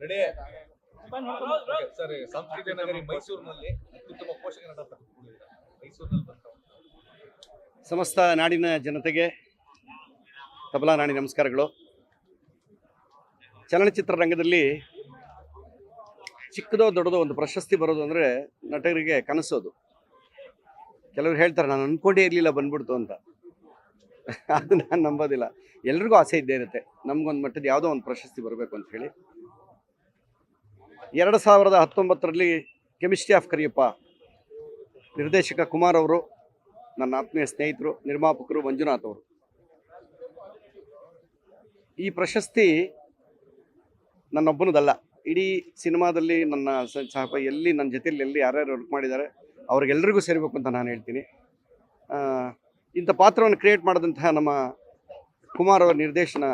Ready sir ಸಾಂಸ್ಕೃತಿಕ ನಗರಿ ಮೈಸೂರಿನಲ್ಲಿ ಅತ್ಯುತ್ತಮ ಪೋಷಕ ನಟ ಮೈಸೂರಿನಲ್ಲಿ ಸಮಸ್ತ ನಾಡಿನ ಜನತೆಗೆ ತಬಲಾ ನಾಡಿ ನಮಸ್ಕಾರಗಳು. ಚಲನಚಿತ್ರ ರಂಗದಲ್ಲಿ ಚಿಕ್ಕದೋ ದೊಡ್ಡದೋ ಒಂದು ಪ್ರಶಸ್ತಿ ಬರೋದು ಅಂದರೆ ನಟರಿಗೆ ಕನಸೋದು ಕೆಲವರು ಹೇಳ್ತಾರೆ, ನಾನು ಅಂದ್ಕೊಂಡೇ ಇರಲಿಲ್ಲ ಬಂದ್ಬಿಡ್ತು ಅಂತ. ಅದು ನಾನು ನಂಬೋದಿಲ್ಲ. ಎಲ್ರಿಗೂ ಆಸೆ ಇದ್ದೇ ಇರುತ್ತೆ. ನಮಗೊಂದು ಮಟ್ಟದ ಯಾವುದೋ ಒಂದು ಪ್ರಶಸ್ತಿ ಬರಬೇಕು ಅಂತ ಹೇಳಿ. ಎರಡು ಸಾವಿರದ ಹತ್ತೊಂಬತ್ತರಲ್ಲಿ ಕೆಮಿಸ್ಟ್ರಿ ಆಫ್ ಕರಿಯಪ್ಪ ನಿರ್ದೇಶಕ ಕುಮಾರ್ ಅವರು, ನನ್ನ ಆತ್ಮೀಯ ಸ್ನೇಹಿತರು, ನಿರ್ಮಾಪಕರು ಮಂಜುನಾಥ್ ಅವರು. ಈ ಪ್ರಶಸ್ತಿ ನನ್ನೊಬ್ಬನದಲ್ಲ. ಇಡೀ ಸಿನಿಮಾದಲ್ಲಿ ನನ್ನ ಸಹ ಎಲ್ಲಿ ನನ್ನ ಜೊತೆಯಲ್ಲಿ ಎಲ್ಲಿ ಯಾರ್ಯಾರು ವರ್ಕ್ ಮಾಡಿದ್ದಾರೆ, ಅವ್ರಿಗೆಲ್ರಿಗೂ ಸೇರಬೇಕು ಅಂತ ನಾನು ಹೇಳ್ತೀನಿ. ಇಂಥ ಪಾತ್ರವನ್ನು ಕ್ರಿಯೇಟ್ ಮಾಡಿದಂತಹ ನಮ್ಮ ಕುಮಾರ್ ಅವರ ನಿರ್ದೇಶನ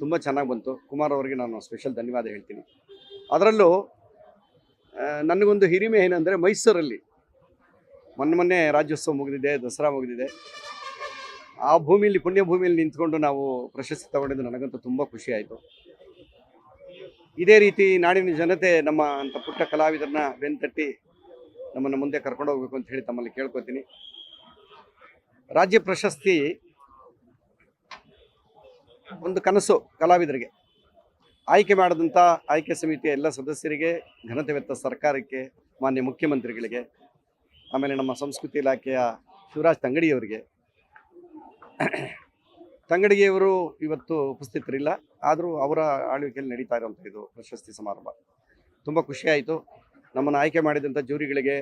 ತುಂಬ ಚೆನ್ನಾಗಿ ಬಂತು. ಕುಮಾರ್ ಅವರಿಗೆ ನಾನು ಸ್ಪೆಷಲ್ ಧನ್ಯವಾದ ಹೇಳ್ತೀನಿ. ಅದರಲ್ಲೂ ನನಗೊಂದು ಹಿರಿಮೆ ಏನಂದರೆ ಮೈಸೂರಲ್ಲಿ ಮೊನ್ನೆ ಮೊನ್ನೆ ರಾಜ್ಯೋತ್ಸವ ಮುಗಿದಿದೆ, ದಸರಾ ಮುಗಿದಿದೆ. ಆ ಭೂಮಿಯಲ್ಲಿ ಪುಣ್ಯ ಭೂಮಿಯಲ್ಲಿ ನಿಂತ್ಕೊಂಡು ನಾವು ಪ್ರಶಸ್ತಿ ತಗೊಂಡಿದ್ದು ನನಗಂತೂ ತುಂಬ ಖುಷಿ ಆಯಿತು. ಇದೇ ರೀತಿ ನಾಡಿನ ಜನತೆ ನಮ್ಮ ಅಂಥ ಪುಟ್ಟ ಕಲಾವಿದರನ್ನ ಬೆನ್ತಟ್ಟಿ ನಮ್ಮನ್ನು ಮುಂದೆ ಕರ್ಕೊಂಡು ಹೋಗಬೇಕು ಅಂತ ಹೇಳಿ ತಮ್ಮಲ್ಲಿ ಕೇಳ್ಕೊತೀನಿ. ರಾಜ್ಯ ಪ್ರಶಸ್ತಿ ಒಂದು ಕನಸು ಕಲಾವಿದರಿಗೆ. ಆಯ್ಕೆ ಮಾಡಿದಂಥ ಆಯ್ಕೆ ಸಮಿತಿಯ ಎಲ್ಲ ಸದಸ್ಯರಿಗೆ ಘನತೆವೆತ್ತ ಸರ್ಕಾರಕ್ಕೆ, ಮಾನ್ಯ ಮುಖ್ಯಮಂತ್ರಿಗಳಿಗೆ, ಆಮೇಲೆ ನಮ್ಮ ಸಂಸ್ಕೃತಿ ಇಲಾಖೆಯ ಶಿವರಾಜ್ ತಂಗಡಿಯವರಿಗೆ. ತಂಗಡಿಗೆಯವರು ಇವತ್ತು ಉಪಸ್ಥಿತರಿಲ್ಲ, ಆದರೂ ಅವರ ಆಳ್ವಿಕೆಯಲ್ಲಿ ನಡೀತಾ ಇರುವಂಥ ಇದು ಪ್ರಶಸ್ತಿ ಸಮಾರಂಭ. ತುಂಬ ಖುಷಿಯಾಯಿತು ನಮ್ಮನ್ನು ಆಯ್ಕೆ ಮಾಡಿದಂಥ ಜೂರಿಗಳಿಗೆ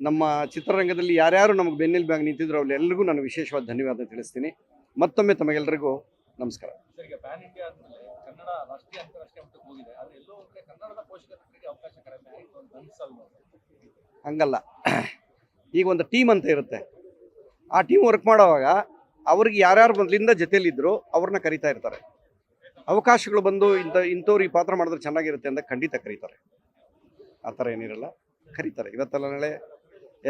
ನಮ್ಮ ಚಿತ್ರರಂಗದಲ್ಲಿ ಯಾರ್ಯಾರು ನಮಗೆ ಬೆನ್ನೆಲುಬಾಗಿ ನಿಂತಿದ್ರು ಅವರೆಲ್ಲರಿಗೂ ನಾನು ವಿಶೇಷವಾದ ಧನ್ಯವಾದ ತಿಳಿಸ್ತೀನಿ. ಮತ್ತೊಮ್ಮೆ ತಮಗೆಲ್ಲರಿಗೂ ನಮಸ್ಕಾರ. ಹಂಗಲ್ಲ. ಈಗ ಒಂದು ಟೀಮ್ ಅಂತ ಇರುತ್ತೆ. ಆ ಟೀಮ್ ವರ್ಕ್ ಮಾಡೋವಾಗ ಅವ್ರಿಗೆ ಯಾರ್ಯಾರು ಮೊದಲಿಂದ ಜೊತೆಯಲ್ಲಿದ್ದರು ಅವ್ರನ್ನ ಕರಿತಾ ಇರ್ತಾರೆ. ಅವಕಾಶಗಳು ಬಂದು ಇಂಥ ಇಂಥವ್ರು ಈ ಪಾತ್ರ ಮಾಡಿದ್ರೆ ಚೆನ್ನಾಗಿರುತ್ತೆ ಅಂತ ಖಂಡಿತ ಕರೀತಾರೆ. ಆ ಥರ ಏನಿರಲ್ಲ. ಕರೀತಾರೆ. ಇವತ್ತಲ್ಲ ನಾಳೆ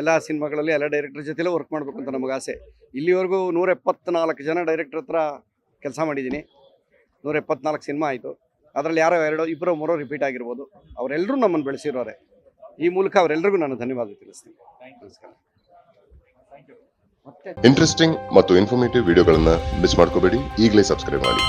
ಎಲ್ಲ ಸಿನಿಮಾಗಳಲ್ಲಿ ಎಲ್ಲ ಡೈರೆಕ್ಟರ್ ಜೊತೆಲೇ ವರ್ಕ್ ಮಾಡಬೇಕು ಅಂತ ನಮಗೆ ಆಸೆ. ಇಲ್ಲಿವರೆಗೂ ನೂರ ಎಪ್ಪತ್ನಾಲ್ಕು ಜನ ಡೈರೆಕ್ಟರ್ ಹತ್ರ ಕೆಲಸ ಮಾಡಿದ್ದೀನಿ. ನೂರ ಎಪ್ಪತ್ನಾಲ್ಕು ಸಿನಿಮಾ ಆಯಿತು. ಅದರಲ್ಲಿ ಯಾರೋ ಎರಡೋ ಇಬ್ಬರೋ ಮೂರೋ ರಿಪೀಟ್ ಆಗಿರ್ಬೋದು. ಅವರೆಲ್ಲರೂ ನಮ್ಮನ್ನು ಬೆಳೆಸಿರೋರೆ. ಈ ಮೂಲಕ ಅವರೆಲ್ಲರಿಗೂ ನಾನು ಧನ್ಯವಾದ ತಿಳಿಸ್ತೀನಿ. ನಮಸ್ಕಾರ. ಥ್ಯಾಂಕ್ ಯು ಇಂಟ್ರೆಸ್ಟಿಂಗ್ ಮತ್ತು ಇನ್ಫಾರ್ಮೇಟಿವ್ ವಿಡಿಯೋಗಳನ್ನು ಮಿಸ್ ಮಾಡ್ಕೋಬೇಡಿ. ಈಗಲೇ ಸಬ್ಸ್ಕ್ರೈಬ್ ಮಾಡಿ.